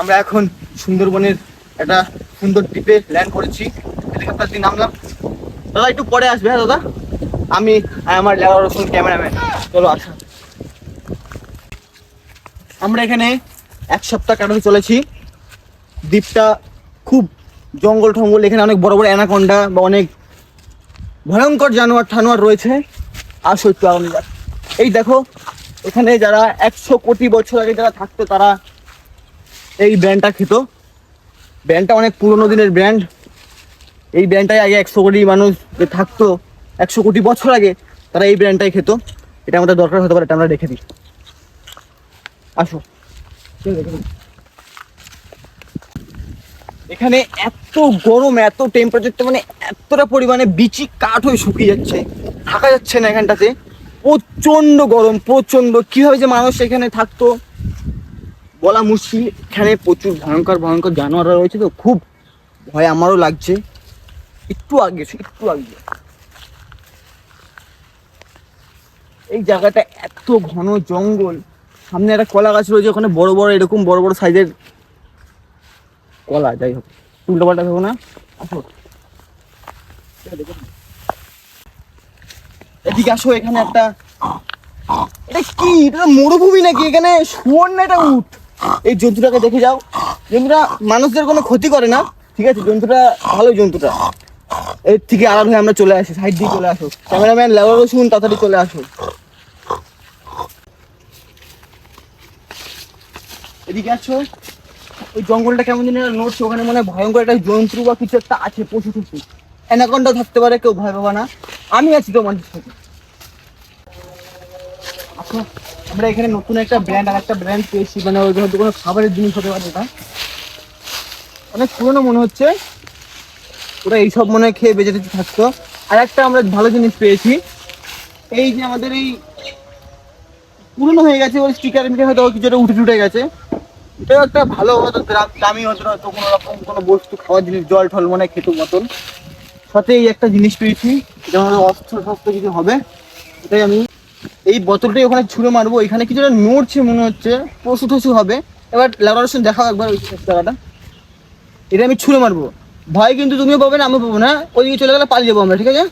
আমরা এখন সুন্দরবনের একটা সুন্দর দ্বীপে ল্যান্ড করেছি। হেলিকপ্টার দিয়ে নামলাম। দাদা, একটু পরে আসবে হ্যাঁ দাদা? আমি, আমার লেবার রসুন ক্যামেরাম্যান। চলো, আসো। আমরা এখানে এক সপ্তাহ কাটাতে চলেছি। দ্বীপটা খুব জঙ্গল টঙ্গল এখানে অনেক বড় বড় অ্যানাকন্ডা বা অনেক ভয়ঙ্কর জানোয়ার ঠানোয়ার রয়েছে। আর সত্য আগামী এই দেখো, এখানে যারা একশো কোটি বছর আগে যারা থাকতো, তারা এই ব্র্যান্ডটা খেত ব্র্যান্ডটা অনেক পুরোনো দিনের ব্র্যান্ড এই ব্র্যান্ডটাই আগে একশো কোটি মানুষ যে থাকতো, একশো কোটি বছর আগে তারা এই ব্র্যান্ডটাই খেত এটা আমাদের দরকার হতে পারে, এটা আমরা রেখে দিই। আসো। এখানে এত গরম, এত টেম্পারেচারটা মানে এতটা পরিমাণে বিচি কাঠ হয়ে শুকিয়ে যাচ্ছে। থাকা যাচ্ছে না এখানটাতে। প্রচণ্ড গরম প্রচণ্ড কীভাবে যে মানুষ এখানে থাকতো বলা মুশকিল এখানে প্রচুর ভয়ঙ্কর ভয়ঙ্কর জানোয়ার রয়েছে তো, খুব ভয় আমারও লাগছে। একটু আগে একটু আগে। এই জায়গাটা এত ঘন জঙ্গল। সামনে একটা কলা গাছ রয়েছে, ওখানে বড় বড়, এরকম বড় বড় সাইজের কলা। যাই হোক, উল্টো পাল্টা ভেবো না। আসো। এদিকে আসো, এখানে একটা এটা কি? এটা মরুভূমি নাকি? এখানে শুয়োর না এটা উঠ। এই জন্তুটাকে দেখে যাও। জন্তুটা মানুষদের কোনো ক্ষতি করে না, ঠিক আছে? জন্তুটা ভালো জন্তুটা। এর থেকে আলাদা হয়ে আমরা চলে আসি সাইড দিয়ে চলে আসো। ক্যামেরাম্যান লেবার রসুন তাড়াতাড়ি চলে আসো। এদিকে আছো? ওই জঙ্গলটা কেমন দিন নড়ছে, ওখানে মনে হয় ভয়ঙ্কর একটা জন্তু বা কিছু একটা আছে, পশু টশু। অ্যানাকন্ডা থাকতে পারে, কেউ ভয় পাবা না। আমি আছি তোমাদের সাথে। আমরা এখানে নতুন একটা ব্র্যান্ড আর একটা ব্র্যান্ড পেয়েছি। মানে ওই হয়তো কোনো খাবারের জিনিস হতে পারে এটা। অনেক পুরনো মনে হচ্ছে। ওরা এইসব মনে হয় খেয়ে বেঁচে থাকতো। আর একটা আমরা ভালো জিনিস পেয়েছি। এই যে আমাদের এই পুরনো হয়ে গেছে ওই স্টিকার মিটার হয়তো কিছুটা উঠে টুটে গেছে। এটাও একটা ভালো হতো দাম- হতো হয়তো কোনো রকম কোনো বস্তু, খাওয়ার জিনিস, জল টল মনে খেতো মতন। সাথে এই একটা জিনিস পেয়েছি আমাদের অস্ত্র শস্ত্র কিছু হবে, এটাই আমি এই বোতলটাই ওখানে ছুঁড়ে মারবো। এখানে কিছুটা নড়ছে মনে হচ্ছে। পশু টসু হবে। এবার ল্যাবরেশন দেখাও একবার ওই জায়গাটা। এটা আমি ছুঁড়ে মারবো। ভয় কিন্তু তুমিও পাবে না, আমিও পাবো না। ওইদিকে চলে গেলে পালিয়ে যাব আমরা, ঠিক আছে?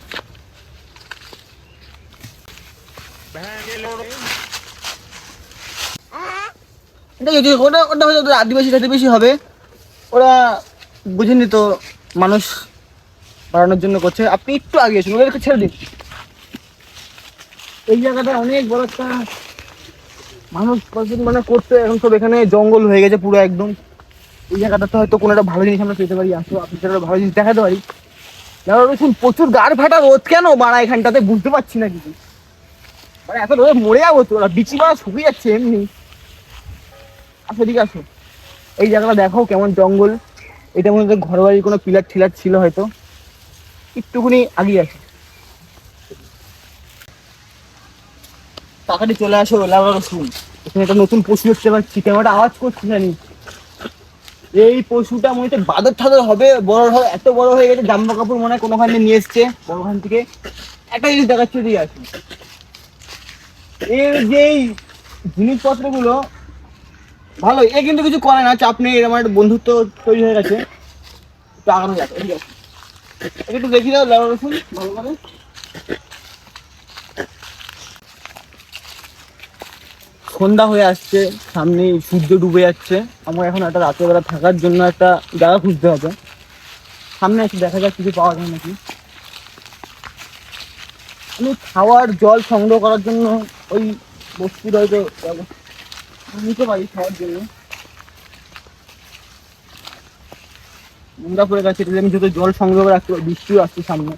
ওটা ওটা হয়তো আদিবাসী হবে। ওরা বুঝেনি তো মানুষ বাড়ানোর জন্য করছে। আপনি একটু আগে ওদেরকে ছেড়ে দিন। এই জায়গাটা অনেক বড় একটা মানুষ মানে করতে এখন সব এখানে জঙ্গল হয়ে গেছে পুরো একদম। এই জায়গাটাতে হয়তো কোনো একটা ভালো জিনিস আমরা পেতে পারি আসো আপনি সেটা ভালো জিনিস দেখাতে পারি। দেখুন প্রচুর গাড় ফাটা রোদ কেন? বাড়া এখানটাতে বুঝতে পারছি না কিছু। মানে এত রোদে, মরে যাব তো ওরা বিচি মারা শুকিয়ে যাচ্ছে এমনি। আসো এদিকে আসো। এই জায়গাটা দেখো কেমন জঙ্গল। এটার মধ্যে ঘর বাড়ির কোনো পিলার টিলার ছিল হয়তো। একটুখানি আগিয়ে আসো। তাড়াতাড়ি চলে আসো লাউড়া রসুন। এখানে একটা নতুন পশু দেখতে পাচ্ছি। একটা আওয়াজ করছি জানি। এই পশুটা মনে হচ্ছে বাদর ঠাদর হবে, বড় হবে এত বড় হয়ে গেছে জাম্বা কাপড় মনে হয় কোনোখানে নিয়ে এসছে। বড়খান থেকে একটা জিনিস দেখাচ্ছে দিয়ে আছে এর যেই জিনিসপত্রগুলো, ভালো, এ কিন্তু কিছু করে না, চাপ নেই, এরকম একটা বন্ধুত্ব তৈরি হয়ে গেছে। একটু আগানো যাক ঠিক আছে একে একটু দেখি দাও লাউড়া রসুন, ভালো করে। সন্ধ্যা হয়ে আসছে সামনে সূর্য ডুবে যাচ্ছে। আমার এখন একটা রাতের বেলা থাকার জন্য একটা জায়গা খুঁজতে হবে। সামনে একটু দেখা যাক কিছু পাওয়া যায় নাকি। আমি খাওয়ার জল সংগ্রহ করার জন্য ওই বস্তুর হয়তো নিতে পারি খাওয়ার জন্য। নোংরা পড়ে গেছে এটা আমি যত জল সংগ্রহ করে রাখতে বৃষ্টিও আসছে সামনে।